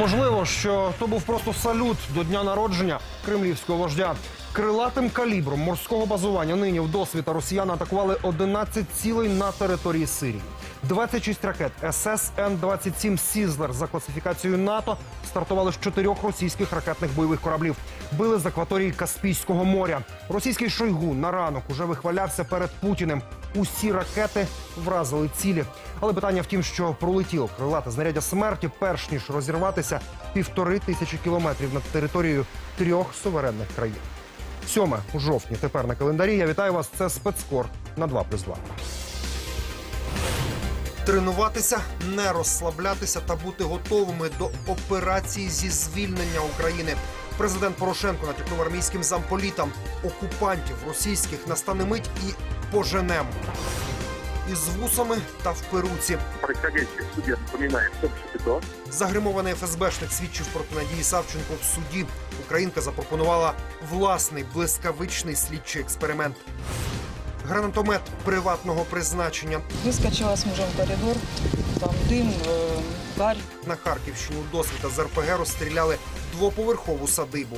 Можливо, що то був просто салют до дня народження кремлівського вождя. Крилатим калібром морського базування нині в досвіта росіяни атакували 11 цілей на території Сирії. 26 ракет ССН-27 «Сізлер» за класифікацією НАТО стартували з чотирьох російських ракетних бойових кораблів. Били з акваторії Каспійського моря. Російський Шойгу на ранок уже вихвалявся перед Путіним. Усі ракети вразили цілі. Але питання в тім, що пролетіло крилате знаряддя смерті, перш ніж розірватися півтори тисячі кілометрів над територією трьох суверенних країн. Сьоме у жовтні. Тепер на календарі. Я вітаю вас. Це спецкор на 2 плюс 2. Тренуватися, не розслаблятися та бути готовими до операції зі звільнення України. Президент Порошенко натякнув армійським замполітам окупантів російських настане мить і поженем. Із вусами та в перуці. в суде напоминает общую. Загримований ФСБшник свідчив проти Надії Савченко в суді. Українка запропонувала власний блискавичний слідчий експеримент Гранатомет приватного призначення Выскочила с мужем в коридор, там дым, э, гарь. на Харківщині у досвіта з РПГ розстріляли двоповерхову садибу.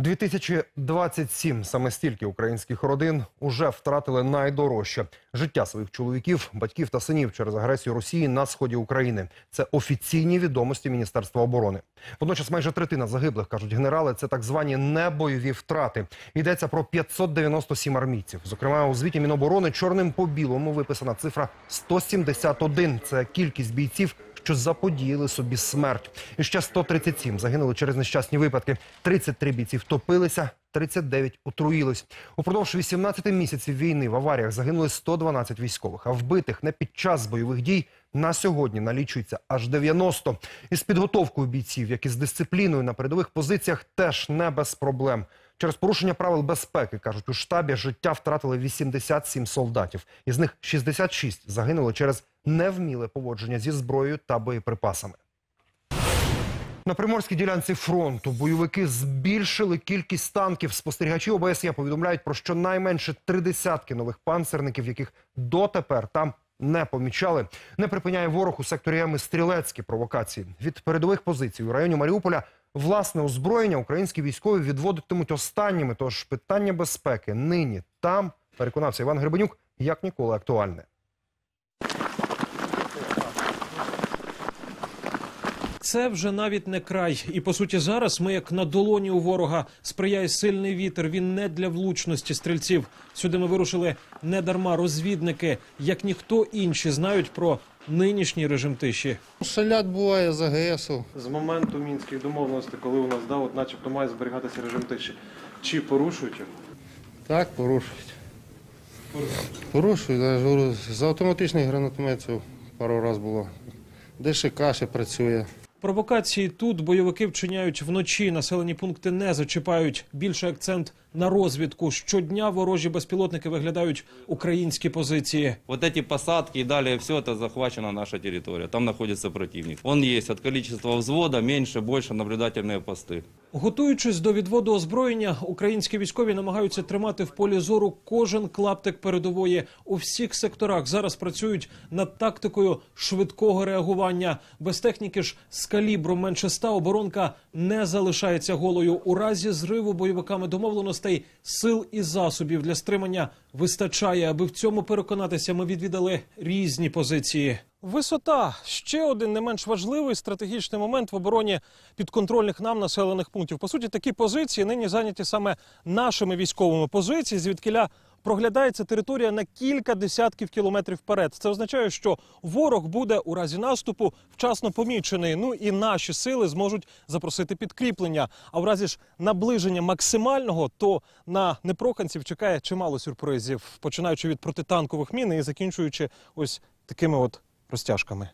2027 саме стільки українських родин уже втратили найдорожче життя своїх чоловіків, батьків та синів через агресію Росії на сході України. Це офіційні відомості Міністерства оборони. Водночас майже третина загиблих кажуть генерали. Це так звані небойові втрати. Йдеться про 597 армійців. Зокрема, у звіті Міноборони чорним по білому виписана цифра 171. Це кількість бійців, що заподіяли собі смерть. І ще 137 загинули через нещасні випадки. 33 бійці втопилися, 39 отруїлись. Упродовж 18 місяців війни в аваріях загинули 112 військових, а вбитих не під час бойових дій на сьогодні налічується аж 90. Із підготовкою бійців, як і з дисципліною на передових позиціях, теж не без проблем. Через порушення правил безпеки, кажуть, у штабі життя втратили 87 солдатів. Із них 66 загинули через невміле поводження зі зброєю та боєприпасами. На приморській ділянці фронту бойовики збільшили кількість танків. Спостерігачі ОБСЄ повідомляють про щонайменше три десятки нових панцерників, яких дотепер там не помічали. Не припиняє ворог у секторі і стрілецькі провокації. Від передових позицій у районі Маріуполя власне озброєння українські військові відводитимуть останніми. Тож питання безпеки нині там переконався Іван Гребенюк як ніколи актуальне. Це вже навіть не край. І по суті, зараз ми як на долоні у ворога сприяє сильний вітер. Він не для влучності стрільців. Сюди ми вирушили не дарма. Розвідники, як ніхто інші, знають про нинішній режим тиші. Шалят буває з АГСу. З моменту мінських домовленостей, коли у нас да, от начебто має зберігатися режим тиші, чи порушують його? Так, порушують. Порушують, я ж говорю, з автоматичних гранатометів пару разів було. ДШК ще працює. Провокації тут бойовики вчиняють вночі. Населені пункти не зачіпають. Більше акцент на розвідку. Щодня ворожі безпілотники виглядають українські позиції. Вот эти посадки и далее все это захвачена наша территория. Там находится противник. Он есть от количества взвода меньше, больше наблюдательные посты. Готуючись до відводу озброєння, українські військові намагаються тримати в полі зору кожен клаптик передової. У всіх секторах зараз працюють над тактикою швидкого реагування. Без техніки ж з калібром менше ста оборонка не залишається голою. У разі зриву бойовиками домовленостей сил і засобів для стримання вистачає. Аби в цьому переконатися, ми відвідали різні позиції. Висота ще один не менш важливий стратегічний момент в обороні підконтрольних нам населених пунктів. По суті, такі позиції нині зайняті саме нашими військовими позиції, звідкиля проглядається територія на кілька десятків кілометрів вперед. Це означає, що ворог буде у разі наступу вчасно помічений. Ну і наші сили зможуть запросити підкріплення. А в разі ж наближення максимального, то на непроханців чекає чимало сюрпризів, починаючи від протитанкових мін і закінчуючи ось такими от розтяжками.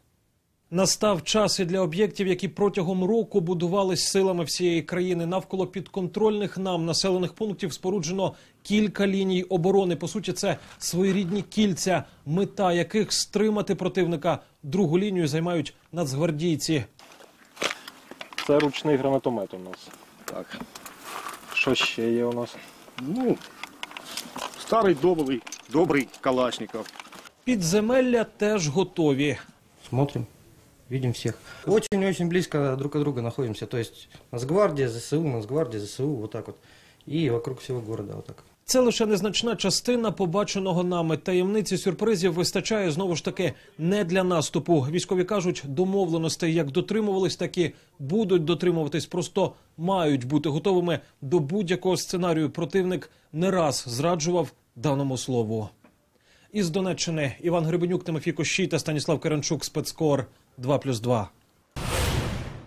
Настав час і для об'єктів, які протягом року будувались силами всієї країни. Навколо підконтрольних нам населених пунктів споруджено кілька ліній оборони. По суті, це своєрідні кільця, мета яких стримати противника. Другу лінію займають нацгвардійці. Це ручний гранатомет у нас. Так. Що ще є у нас? Ну, старий добрий, добрий Калашников. Підземелля теж готові. Смотрим. Видим всех. Очень-очень близко друг от друга находимся. То есть Нацгвардия, ЗСУ, Нацгвардия, ЗСУ, вот так вот. И вокруг всего города вот так. Це лише незначна частина побаченого нами. Таємниці сюрпризів вистачає знову ж таки не для наступу. Військові кажуть, домовленостей як дотримувались, так і будуть дотримуватись. Просто мають бути готовими до будь-якого сценарію. Противник не раз зраджував даному слову. Із Донеччини Іван Гребенюк, Тимофій Кощій та Станіслав Керенчук. Спецкор 2+,2.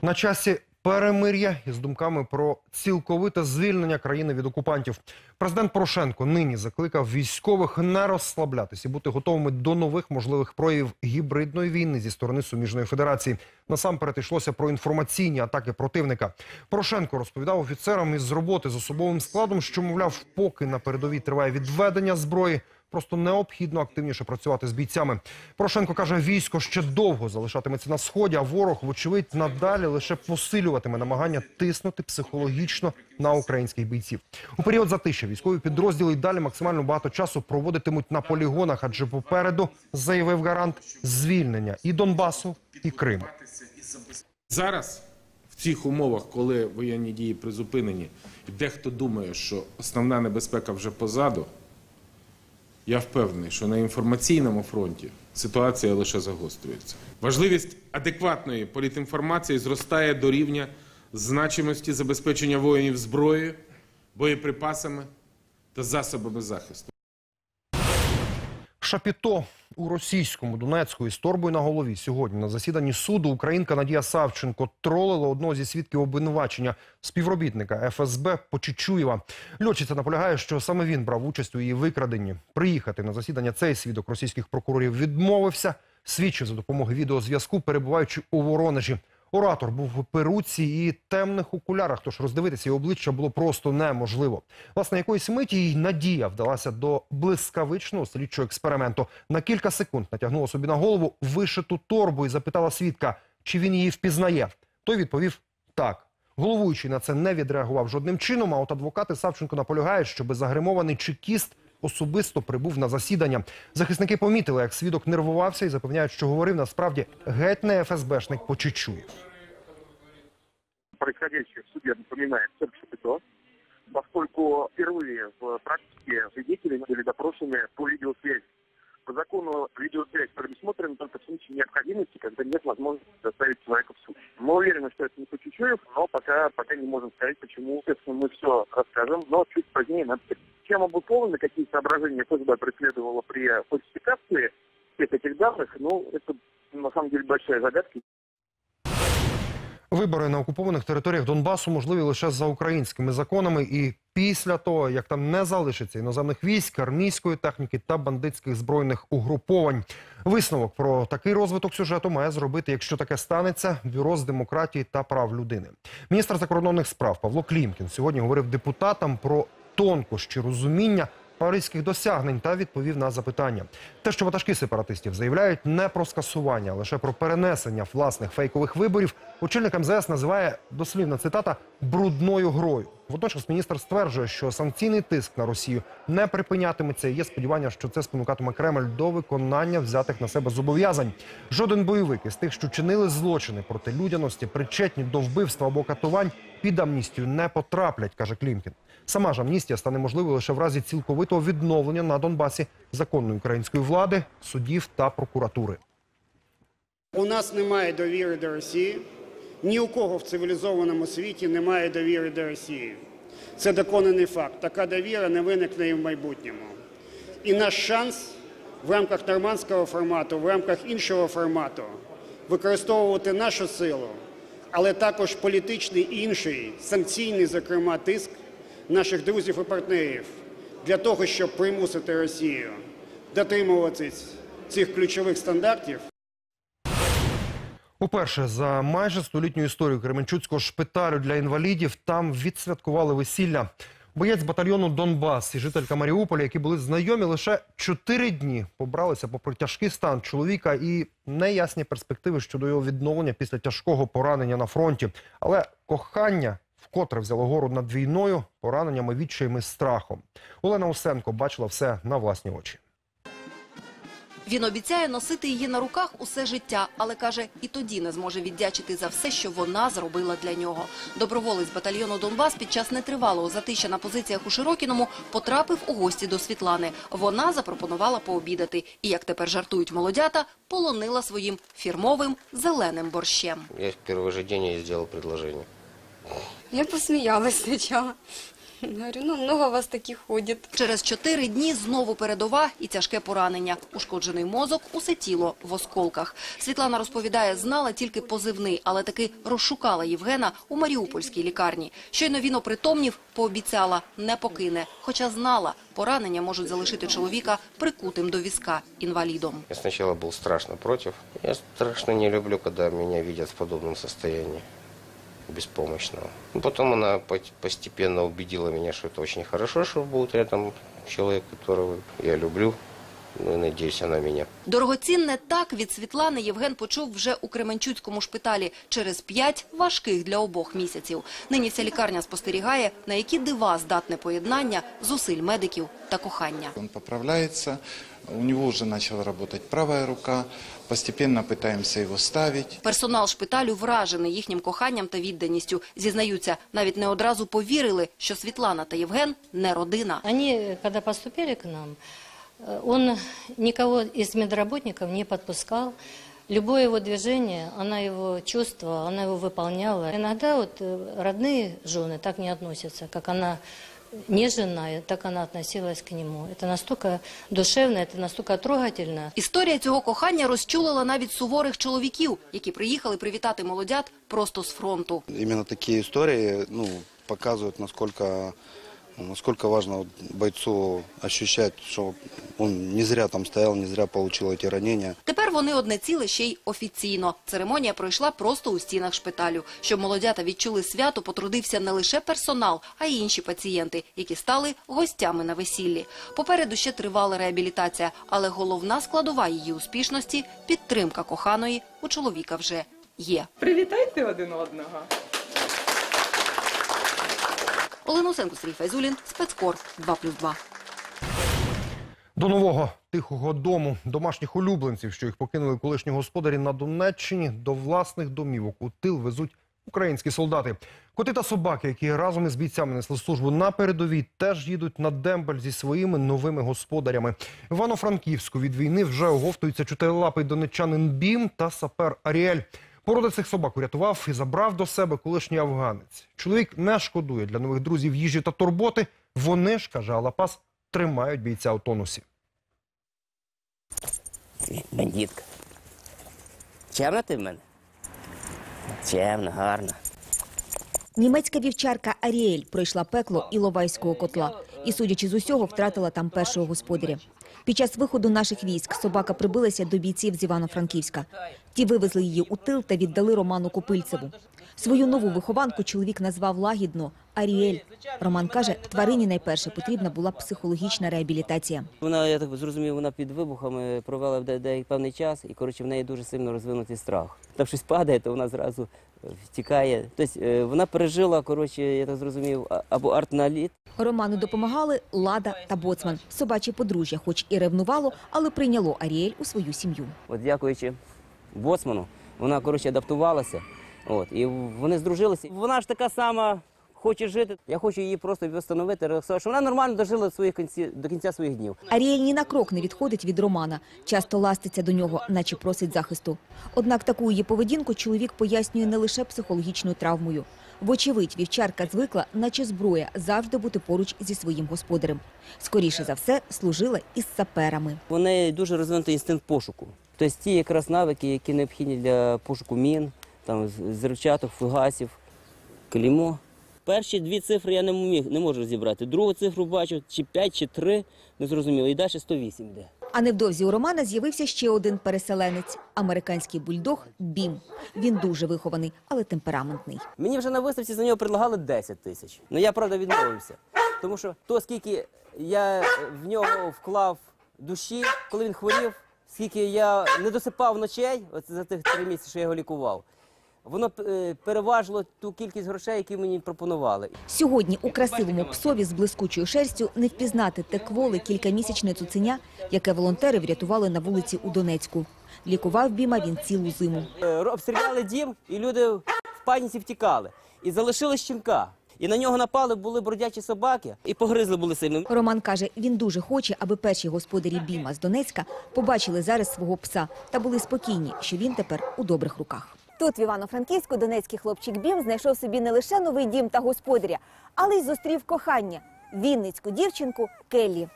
На часі перемир'я із думками про цілковите звільнення країни від окупантів. Президент Порошенко нині закликав військових не розслаблятись і бути готовими до нових можливих проявів гібридної війни зі сторони суміжної федерації. Насамперед йшлося про інформаційні атаки противника. Порошенко розповідав офіцерам із роботи з особовим складом, що мовляв, поки на передовій триває відведення зброї. Просто необхідно активніше працювати з бійцями. Порошенко каже, військо ще довго залишатиметься на сході, а ворог, вочевидь, надалі лише посилюватиме намагання тиснути психологічно на українських бійців. У період затища військові підрозділи й далі максимально багато часу проводитимуть на полігонах, адже попереду заявив гарант звільнення і Донбасу, і Криму. Зараз, в цих умовах, коли воєнні дії призупинені, дехто думає, що основна небезпека вже позаду, я впевнений, що на інформаційному фронті ситуація лише загострюється. Важливість адекватної політінформації зростає до рівня значимості забезпечення воїнів зброєю, боєприпасами та засобами захисту. Шапіто у російському Донецьку із торбою на голові сьогодні на засіданні суду українка Надія Савченко тролила одного зі свідків обвинувачення співробітника ФСБ Почечуєва. Льотчиця наполягає, що саме він брав участь у її викраденні. Приїхати на засідання цей свідок російських прокурорів відмовився. Свідчив за допомогою відеозв'язку, перебуваючи у Воронежі. Оратор був в перуці і темних окулярах, тож роздивитися його обличчя було просто неможливо. Власне, якоїсь миті їй надія вдалася до блискавичного слідчого експерименту. На кілька секунд натягнула собі на голову вишиту торбу і запитала свідка, чи він її впізнає. Той відповів так. Головуючий на це не відреагував жодним чином. А от адвокати Савченко наполягають, щоби загримований чекіст особисто прибув на засідання. Захисники помітили, як свідок нервувався і запевняють, що говорив насправді геть не ФСБшник Почечуєв. Происходящее в суде напоминает Серб Шапито, поскольку впервые в практике свидетели были допрошены по видеосвязи. По закону видеосвязь предусмотрена только в случае необходимости, когда нет возможности доставить человека в суд. Мы уверены, что это не Почучуев, но пока, пока не можем сказать, почему. Естественно, мы все расскажем, но чуть позднее нам чем обусловлены, какие соображения ФСБ преследовало при фальсификации всех этих данных, ну, это на самом деле большая загадка. Вибори на окупованих територіях Донбасу можливі лише за українськими законами і після того, як там не залишиться іноземних військ, армійської техніки та бандитських збройних угруповань. Висновок про такий розвиток сюжету має зробити, якщо таке станеться, бюро з демократії та прав людини. Міністр закордонних справ Павло Клімкін сьогодні говорив депутатам про тонкощі розуміння паризьких досягнень та відповів на запитання. Те, що ватажки сепаратистів заявляють не про скасування, а лише про перенесення власних фейкових виборів, очільник МЗС називає дослівна цитата брудною грою. Водночас міністр стверджує, що санкційний тиск на Росію не припинятиметься. Є сподівання, що це спонукатиме Кремль до виконання взятих на себе зобов'язань. Жоден бойовик із тих, що чинили злочини проти людяності, причетні до вбивства або катувань, під амністію не потраплять, каже Клімкін. Сама ж амністія стане можливою лише в разі цілковитого відновлення на Донбасі законної української влади, судів та прокуратури. У нас немає довіри до Росії. Ні у кого в цивілізованому світі немає довіри до Росії. Це доконаний факт. Така довіра не виникне і в майбутньому. І наш шанс в рамках нормандського формату, в рамках іншого формату використовувати нашу силу, але також політичний і інший, санкційний, зокрема, тиск наших друзів і партнерів для того, щоб примусити Росію дотримуватись цих ключових стандартів. Уперше за майже столітню історію Кременчуцького шпиталю для інвалідів там відсвяткували весілля. Боєць батальйону Донбас і жителька Маріуполя, які були знайомі лише чотири дні, побралися попри тяжкий стан чоловіка і неясні перспективи щодо його відновлення після тяжкого поранення на фронті. Але кохання вкотре взяло гору над війною, пораненнями, відчаєм і страхом. Олена Усенко бачила все на власні очі. Він обіцяє носити її на руках усе життя, але каже, і тоді не зможе віддячити за все, що вона зробила для нього. Доброволець батальйону Донбас під час нетривалого затища на позиціях у Широкіному потрапив у гості до Світлани. Вона запропонувала пообідати і, як тепер жартують молодята, полонила своїм фірмовим зеленим борщем. Я в первый же день ей сделал предложение. Я посмеялась сначала. Говорю, ну много вас таких ходит. Через чотири дні знову передова і тяжке поранення. Ушкоджений мозок, усе тіло в осколках. Світлана розповідає, знала тільки позивний, але таки розшукала Євгена у Маріупольській лікарні. Щойно він опритомнів, пообіцяла, не покине. Хоча знала, поранення можуть залишити чоловіка прикутим до візка інвалідом. Я сначала был страшно против. Я страшно не люблю, когда меня видят в подобном состоянии беспомощного. Потом она постепенно убедила меня, что это очень хорошо, что будет рядом человек, которого я люблю. Ну и надеюсь, она меня Дорогоцінне так від Світлани Євген почув вже у Кременчуцькому шпиталі через п'ять важких для обох місяців. Нині вся лікарня спостерігає, на які дива здатне поєднання зусиль медиків та кохання. Он поправляется, у него уже начала работать правая рука, постепенно пытаемся его ставить. Персонал шпиталю вражений їхнім коханням та відданістю. Зізнаються, навіть не одразу повірили, що Світлана та Євген не родина. Они, когда поступили к нам, э, он никого из медработников не подпускал. Любое его движение, она его чувствовала, она его выполняла. Иногда вот э, родные жены так не относятся, как она не жена, и так она относилась к нему. Это настолько душевно, это настолько трогательно. Історія цього кохання розчулила навіть суворих чоловіків, які приїхали привітати молодят просто з фронту. Именно такие истории ну, показывают, насколько, насколько важно вот бойцу ощущать, что он не зря там стоял, не зря получил эти ранения. Тепер вони одне ціле ще й офіційно. Церемонія пройшла просто у стінах шпиталю. Щоб молодята відчули свято, потрудився не лише персонал, а й інші пацієнти, які стали гостями на весіллі. Попереду ще тривала реабілітація, але головна складова її успішності – підтримка коханої у чоловіка вже є. Привітайте один одного. Олена Усенко, Сергій Файзулін, спецкор 2+,2. До нового тихого дому домашніх улюбленців, що їх покинули колишні господарі на Донеччині, до власних домівок у тил везуть українські солдати. Коти та собаки, які разом із бійцями несли службу на передовій, теж їдуть на дембель зі своїми новими господарями. Івано-Франківську від війни вже оговтується чотирилапий донеччанин Бім та сапер Аріель. Породи цих собак урятував і забрав до себе колишній афганець. Чоловік не шкодує для нових друзів їжі та турботи. Вони ж, каже Алапас, тримають бійця у тонусі. Бандитка. Чемна ти в мене? Чемна, гарна. Німецька вівчарка Аріель пройшла пекло Іловайського котла і, судячи з усього, втратила там першого господаря. Під час виходу наших військ собака прибилася до бійців з Івано-Франківська. Ті вивезли її у тил та віддали Роману Копильцеву. Свою нову вихованку чоловік назвав лагідно Аріель. Роман каже, тварині найперше потрібна була психологічна реабілітація. Вона, я так зрозумів, вона під вибухами провела де- де- певний час, і коротше в неї дуже сильно розвинутий страх. Там щось падає, то вона зразу е, втікає. Тобто е, вона пережила, коротше, я так зрозумів, або артналіт, Роману допомагали Лада та Боцман. Собаче подружжя, хоч і ревнувало, але прийняло Аріель у свою сім'ю. От дякуючи боцману, вона коротше адаптувалася. От, і вони здружилися. Вона ж така сама хоче жити. Я хочу її просто встановити, релаксувати, щоб вона нормально дожила до своїх кінці, до кінця своїх днів. Аріель ні на крок не відходить від Романа. Часто ластиться до нього, наче просить захисту. Однак таку її поведінку чоловік пояснює не лише психологічною травмою. Вочевидь, вівчарка звикла, наче зброя, завжди бути поруч зі своїм господарем. Скоріше за все, служила із саперами. Неї дуже розвинутий інстинкт пошуку. Тобто ті якраз навики, які необхідні для пошуку мін, там з- фугасів, клеймо. Перші дві цифри я не міг, не можу розібрати. Другу цифру бачу, чи 5, чи 3, не зрозуміло. І далі 108 йде. А невдовзі у Романа з'явився ще один переселенець – американський бульдог Бім. Він дуже вихований, але темпераментний. Мені вже на виставці за нього предлагали 10 тисяч. Ну я правда відмовився. Тому що то, скільки я в нього вклав душі, коли він хворів, скільки я не досипав ночей, от за тих три місяці, що я його лікував. Воно е, переважило ту кількість грошей, які мені пропонували. Сьогодні у красивому псові з блискучою шерстю не впізнати те кволе кількамісячне цуценя, яке волонтери врятували на вулиці у Донецьку. Лікував Біма він цілу зиму. Е, Обстріляли дім, і люди в паніці втікали. І залишили щенка. І на нього напали, були бродячі собаки, і погризли були сильно. Роман каже, він дуже хоче, аби перші господарі Біма з Донецька побачили зараз свого пса та були спокійні, що він тепер у добрих руках. Тут в Івано-Франківську донецький хлопчик Бім знайшов собі не лише новий дім та господаря, але й зустрів кохання вінницьку дівчинку Келлі.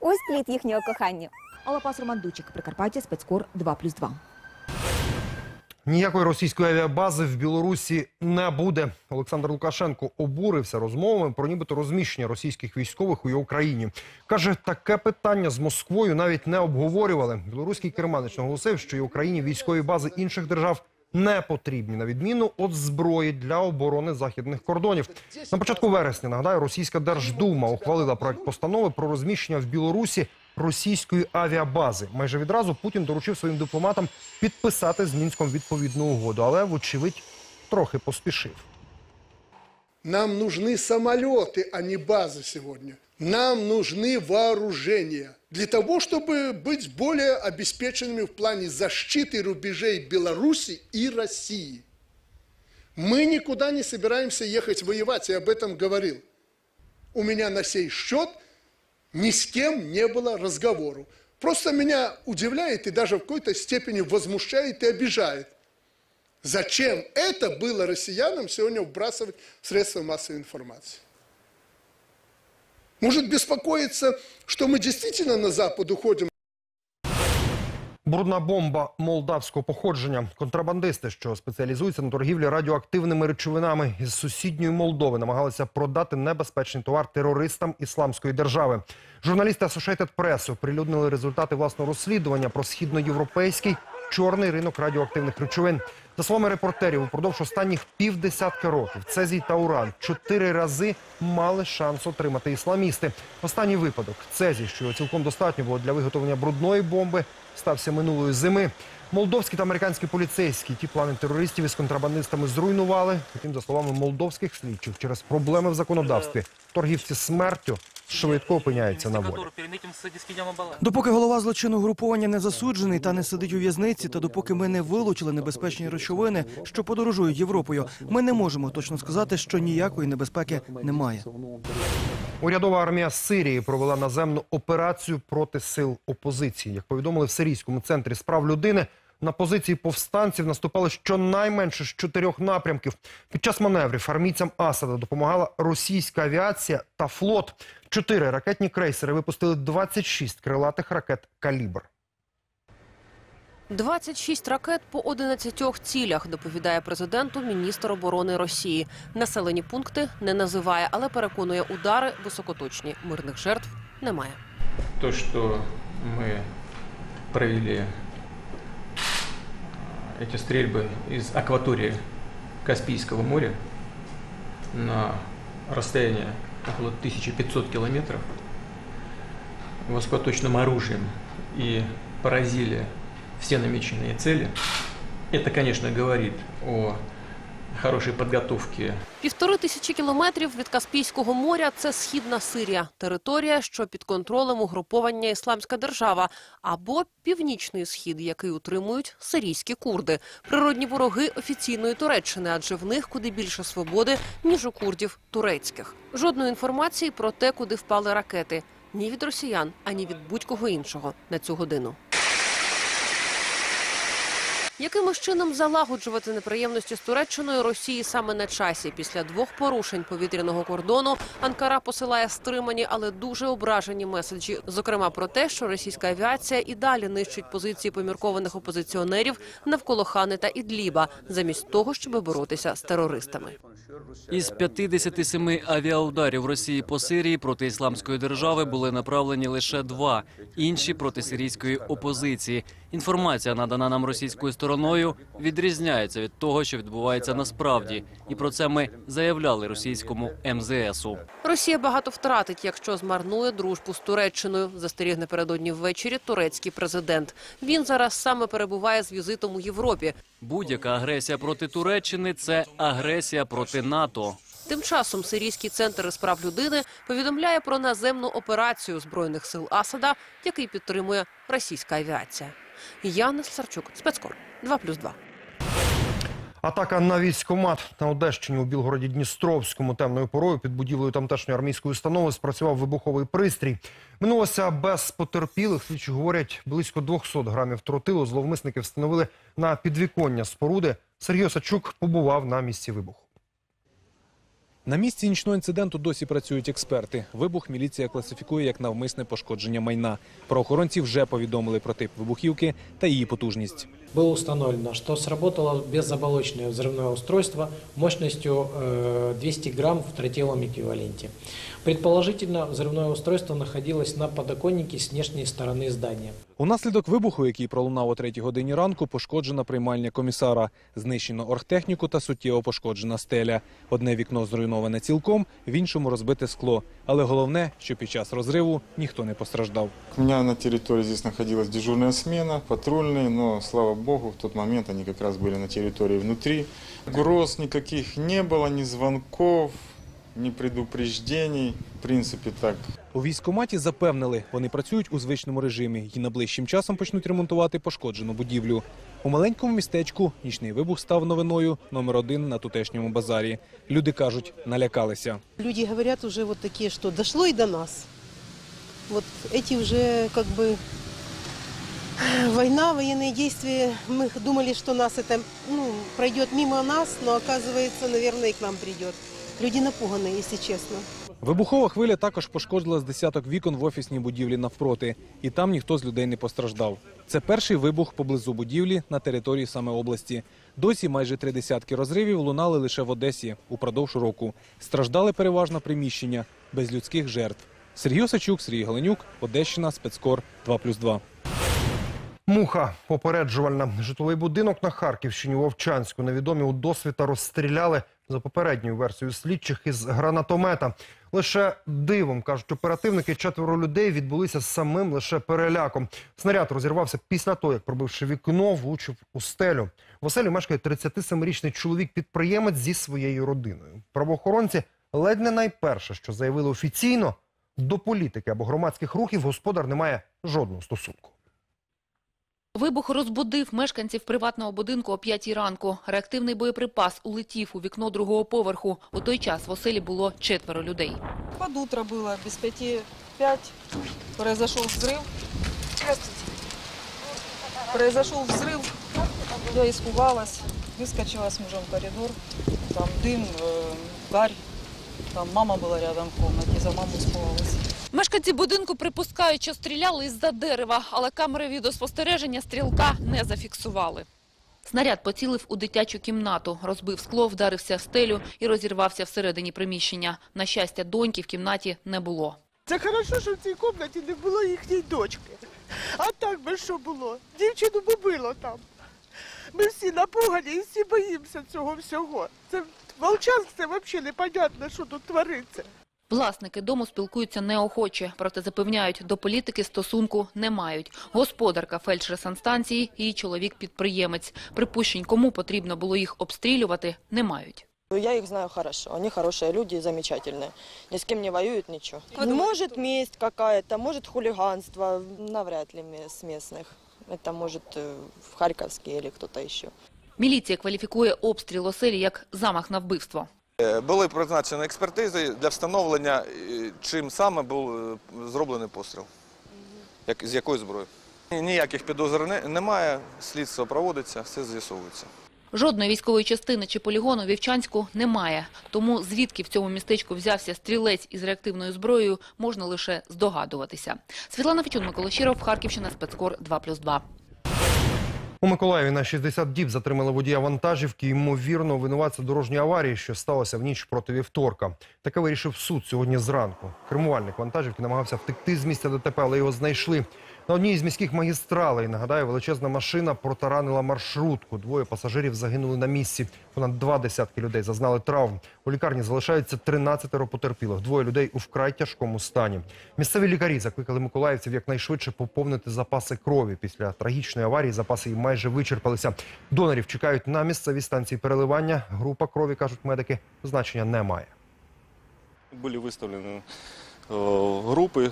Ось плід їхнього кохання. Алапас Роман Дучик, Прикарпаття, спецкор 2+,2. Ніякої російської авіабази в Білорусі не буде. Олександр Лукашенко обурився розмовами про нібито розміщення російських військових у його країні. Каже, таке питання з Москвою навіть не обговорювали. Білоруський керманич наголосив, що і Україні військові бази інших держав не потрібні, на відміну від зброї для оборони західних кордонів. На початку вересня нагадаю, російська держдума ухвалила проект постанови про розміщення в Білорусі російської авіабази. Майже відразу Путін доручив своїм дипломатам підписати з мінськом відповідну угоду, але вочевидь трохи поспішив. Нам нужны самолеты, а не базы сегодня. Нам нужны вооружения для того, чтобы быть более обеспеченными в плане защиты рубежей Беларуси и России. Мы никуда не собираемся ехать воевать, я об этом говорил. У меня на сей счет ни с кем не было разговору. Просто меня удивляет и даже в какой-то степени возмущает и обижает. Зачем это было россиянам сегодня вбрасывать в средства массовой информации? Может беспокоиться, что мы действительно на Запад уходим Брудна бомба молдавського походження. Контрабандисти, що спеціалізуються на торгівлі радіоактивними речовинами із сусідньої Молдови, намагалися продати небезпечний товар терористам ісламської держави. Журналісти Associated Press оприлюднили результати власного розслідування про східноєвропейський чорний ринок радіоактивних речовин. За словами репортерів, упродовж останніх півдесятка років цезій та уран чотири рази мали шанс отримати ісламісти. Останній випадок цезій, що цілком достатньо було для виготовлення брудної бомби, стався минулої зими. Молдовські та американські поліцейські ті плани терористів із контрабандистами зруйнували. Втім, за словами молдовських слідчих, через проблеми в законодавстві торгівці смертю швидко опиняються на волі. Допоки голова злочинного групування не засуджений та не сидить у в'язниці, та допоки ми не вилучили небезпечні речовини, що подорожують Європою, ми не можемо точно сказати, що ніякої небезпеки немає. Урядова армія Сирії провела наземну операцію проти сил опозиції. Як повідомили в сирійському центрі справ людини, на позиції повстанців наступали щонайменше з чотирьох напрямків. Під час маневрів армійцям Асада допомагала російська авіація та флот. Чотири ракетні крейсери випустили 26 крилатих ракет «Калібр». 26 ракет по 11 цілях, доповідає президенту міністр оборони Росії. Населені пункти не називає, але переконує, удари високоточні. Мирних жертв немає. То, что мы провели эти стрельбы из акватории Каспийского моря на расстояние около 1500 километров высокоточным оружием и поразили все намеченные цели, это, конечно, говорит о хорошей подготовке Півтори тисячі кілометрів від Каспійського моря – це східна Сирія. Територія, що під контролем угруповання «Ісламська держава» або Північний Схід, який утримують сирійські курди. Природні вороги офіційної Туреччини, адже в них куди більше свободи, ніж у курдів турецьких. Жодної інформації про те, куди впали ракети. Ні від росіян, ані від будь-кого іншого на цю годину. Якимось чином залагоджувати неприємності з Туреччиною Росії саме на часі. Після двох порушень повітряного кордону Анкара посилає стримані, але дуже ображені меседжі. Зокрема, про те, що російська авіація і далі нищить позиції поміркованих опозиціонерів навколо Хани та Ідліба, замість того, щоб боротися з терористами. Із 57 авіаударів Росії по Сирії проти ісламської держави були направлені лише два інші проти сирійської опозиції. Інформація надана нам російською стороною відрізняється від того, що відбувається насправді, і про це ми заявляли російському МЗСу. Росія багато втратить, якщо змарнує дружбу з Туреччиною. Застеріг напередодні ввечері турецький президент. Він зараз саме перебуває з візитом у Європі. Будь-яка агресія проти Туреччини це агресія проти НАТО. Тим часом Сирійський центр із прав людини повідомляє про наземну операцію збройних сил Асада, який підтримує російська авіація. Яна Сарчук, спецкор 2+,2. Атака на військкомат на Одещині у Білгороді Дністровському темною порою під будівлею тамтешньої армійської установи спрацював вибуховий пристрій. Минулося без потерпілих. Слідчі говорять, близько 200 грамів тротилу зловмисники встановили на підвіконня споруди. Сергій Осадчук побував на місці вибуху. На місці нічного інциденту досі працюють експерти. Вибух міліція класифікує як навмисне пошкодження майна. Правоохоронці вже повідомили про тип вибухівки та її потужність. Было установлено, что сработало беззаболочное взрывное устройство мощностью э, 200 грамм в тротиловом эквиваленте. Предположительно, взрывное устройство находилось на подоконнике с внешней стороны здания. Унаслідок вибуху, який пролунав о третій годині ранку, пошкоджена приймальня комісара. Знищено оргтехніку та суттєво пошкоджена стеля. Одне вікно зруйноване цілком, в іншому розбите скло. Але головне, що під час розриву ніхто не постраждав. У меня на территории здесь находилась дежурная смена, патрульные, но, слава богу, в тот момент они как раз были на территории внутри. Угроз никаких не было, ни звонков, ни предупреждений. В принципе, так. У військкоматі запевнили, вони працюють у звичному режимі і найближчим часом почнуть ремонтувати пошкоджену будівлю. У маленькому містечку нічний вибух став новиною номер один на тутешньому базарі. Люди кажуть, налякалися. Люди говорят уже вот такие, что дошло и до нас. Вот эти уже как бы война, военные действия. Мы думали, что нас это ну, пройдет мимо нас, но оказывается, наверное, и к нам придет. Люди напуганы, если честно. Вибухова хвиля також пошкодила з десяток вікон в офісній будівлі навпроти, і там ніхто з людей не постраждав. Це перший вибух поблизу будівлі на території саме області. Досі майже три десятки розривів лунали лише в Одесі упродовж року. Страждали переважно приміщення без людських жертв. Сергій Осачук, Сергій Галенюк, Одещина, спецкор 2+,2. Муха попереджувальна. Житловий будинок на Харківщині у Вовчанську невідомі у досвіта розстріляли за попередньою версією слідчих із гранатомета. Лише дивом кажуть оперативники, четверо людей відбулися самим лише переляком. Снаряд розірвався після того, як пробивши вікно, влучив у стелю. В оселі мешкає 37-річний чоловік-підприємець зі своєю родиною. Правоохоронці ледь не найперше, що заявили офіційно, до політики або громадських рухів господар не має жодного стосунку. Вибух розбудив мешканців приватного будинку о п'ятій ранку. Реактивний боєприпас улетів у вікно другого поверху. У той час в оселі було четверо людей. Под утро было, без пяти пять. Произошел взрыв. Произошел взрыв. Я испугалась. Выскочила с мужем в коридор. Там дым, э, гарь. Там мама была рядом в комнате. За маму испугалась. Мешканці будинку припускають, що стріляли із-за дерева, але камери відеоспостереження стрілка не зафіксували. Снаряд поцілив у дитячу кімнату, розбив скло, вдарився в стелю і розірвався всередині приміщення. На щастя, доньки в кімнаті не було. Це хорошо, що в цій кімнаті не було їхньої дочки. А так би що було? Дівчину бубило там. Ми всі напугані і всі боїмося цього всього. Це Волчанськ, це взагалі непонятно, що тут твориться. Власники дому спілкуються неохоче, проте запевняють, до політики стосунку не мають. Господарка фельдшер санстанції і чоловік-підприємець. Припущень, кому потрібно було їх обстрілювати, не мають. Я их знаю хорошо. Они хорошие люди, замечательные. Ни с кем не воюют, ничего. Может, месть какая-то, может, хулиганство. Навряд ли ме- с местных. Это может э, в Харьковске или кто-то еще. Міліція кваліфікує обстріл оселі як замах на вбивство. Е, Були призначені експертизи для встановлення, е, чим саме був е, зроблений постріл, як, з якої зброї. Ніяких підозр немає, слідство проводиться, все з'ясовується. Жодної військової частини чи полігону Вівчанську немає. Тому звідки в цьому містечку взявся стрілець із реактивною зброєю, можна лише здогадуватися. Світлана Фічун, Микола Щиров, Харківщина, спецкор 2+,2. У Миколаєві на 60 діб затримали водія вантажівки, ймовірно, винуватця дорожньої аварії, що сталося в ніч проти вівторка. Таке вирішив суд сьогодні зранку. Кермувальник вантажівки намагався втекти з місця ДТП, але його знайшли. На одній з міських магістралей, нагадаю, величезна машина протаранила маршрутку. Двоє пасажирів загинули на місці. Понад два десятки людей зазнали травм. У лікарні залишаються 13 потерпілих. Двоє людей у вкрай тяжкому стані. Місцеві лікарі закликали миколаївців якнайшвидше поповнити запаси крові. Після трагічної аварії запаси їм майже вичерпалися. Донорів чекають на місцевій станції переливання. Група крові, кажуть медики, значення не має. Были выставлены э, группы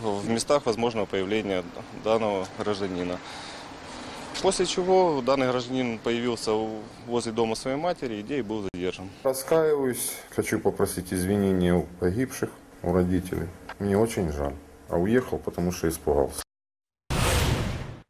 В местах возможного появления данного гражданина. После чего данный гражданин появился возле дома своей матери, где и был задержан. Раскаиваюсь, хочу попросить извинения у погибших, у родителей. Мне очень жаль. А уехал, потому что испугался.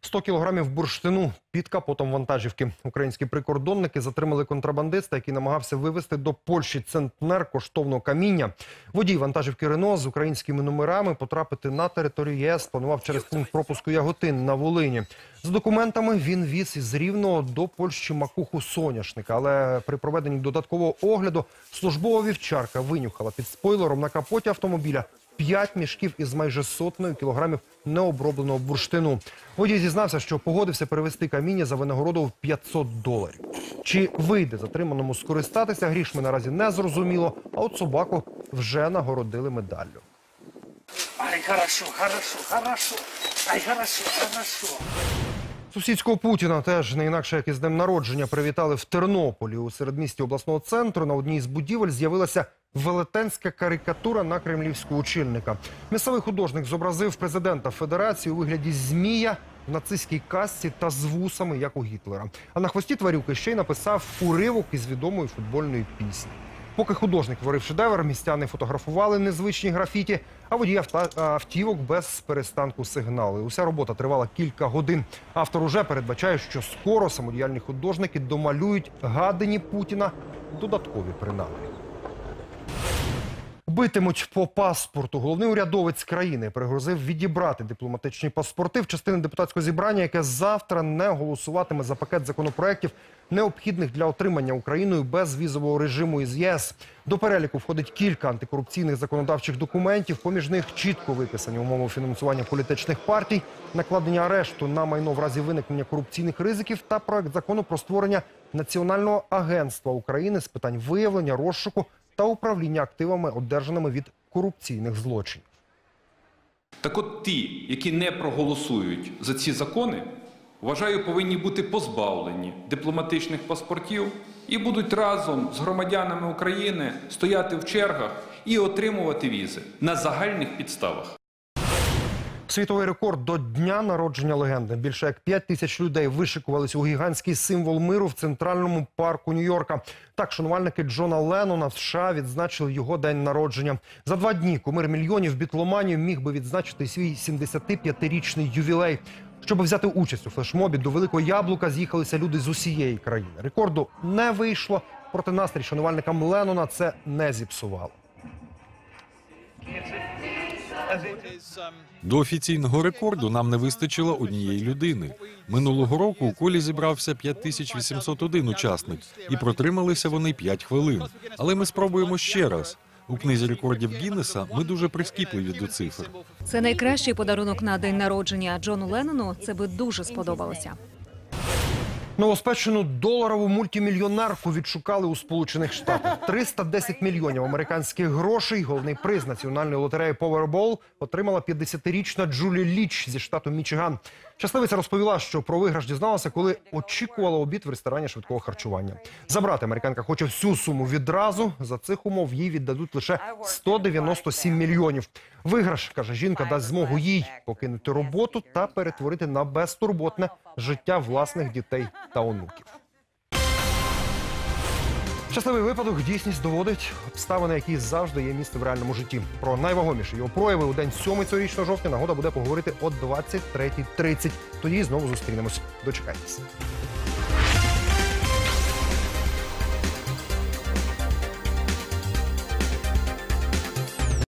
100 кілограмів бурштину під капотом вантажівки. Українські прикордонники затримали контрабандиста, який намагався вивезти до Польщі центнер коштовного каміння. Водій вантажівки Рено з українськими номерами потрапити на територію ЄС планував через пункт пропуску Яготин на Волині. З документами він віз із Рівного до Польщі макуху соняшника. Але при проведенні додаткового огляду службова вівчарка винюхала під спойлером на капоті автомобіля 5 мішків із майже сотнею кілограмів необробленого бурштину. Водій зізнався, що погодився перевести каміння за винагороду в 500 доларів. Чи вийде затриманому скористатися грішми наразі не зрозуміло, а от собаку вже нагородили медаллю. Ай, хорошо, хорошо, хорошо. Ай, хорошо, хорошо. Сусідського Путіна теж не інакше як із днем народження привітали в Тернополі. У середмісті обласного центру на одній з будівель з'явилася велетенська карикатура на кремлівського очільника. Місцевий художник зобразив президента Федерації у вигляді змія в нацистській касці та з вусами, як у Гітлера. А на хвості тварюки ще й написав уривок із відомої футбольної пісні. Поки художник творив шедевр, містяни фотографували незвичні графіті, а водії автівок без перестанку сигнали. Уся робота тривала кілька годин. Автор уже передбачає, що скоро самодіяльні художники домалюють гадині Путіна додаткові принади. Битимуть по паспорту. Головний урядовець країни пригрозив відібрати дипломатичні паспорти в частини депутатського зібрання, яке завтра не голосуватиме за пакет законопроєктів, необхідних для отримання Україною безвізового режиму із ЄС. До переліку входить кілька антикорупційних законодавчих документів. Поміж них чітко виписані умови фінансування політичних партій, накладення арешту на майно в разі виникнення корупційних ризиків та проект закону про створення Національного агентства України з питань виявлення, розшуку та управління активами, одержаними від корупційних злочинів. Так от ті, які не проголосують за ці закони, вважаю, повинні бути позбавлені дипломатичних паспортів і будуть разом з громадянами України стояти в чергах і отримувати візи на загальних підставах. Світовий рекорд до дня народження легенди. Більше як 5 тисяч людей вишикувалися у гігантський символ миру в центральному парку Нью-Йорка. Так, шанувальники Джона Леннона в США відзначили його день народження. За два дні кумир мільйонів бітломанів міг би відзначити свій 75-річний ювілей. Щоб взяти участь у флешмобі, до Великого Яблука з'їхалися люди з усієї країни. Рекорду не вийшло, проте настрій шанувальникам Леннона це не зіпсувало. До офіційного рекорду нам не вистачило однієї людини. Минулого року у колі зібрався 5801 учасник, і протрималися вони 5 хвилин. Але ми спробуємо ще раз. У книзі рекордів Гіннеса ми дуже прискіпливі до цифр. Це найкращий подарунок на день народження Джону Леннону. Це би дуже сподобалося. Новоспечену доларову мультимільйонерку відшукали у Сполучених Штатах. 310 мільйонів американських грошей. Головний приз національної лотереї Powerball отримала 50-річна Джулі Ліч зі штату Мічиган. Щасливиця розповіла, що про виграш дізналася, коли очікувала обід в ресторані швидкого харчування. Забрати американка хоче всю суму відразу. За цих умов їй віддадуть лише 197 мільйонів. Виграш, каже жінка, дасть змогу їй покинути роботу та перетворити на безтурботне життя власних дітей та онуків. Щасливий випадок дійсність доводить обставини, які завжди є місце в реальному житті. Про найвагоміші його прояви у день 7 цьогорічного жовтня нагода буде поговорити о 23.30. Тоді знову зустрінемось. Дочекайтесь.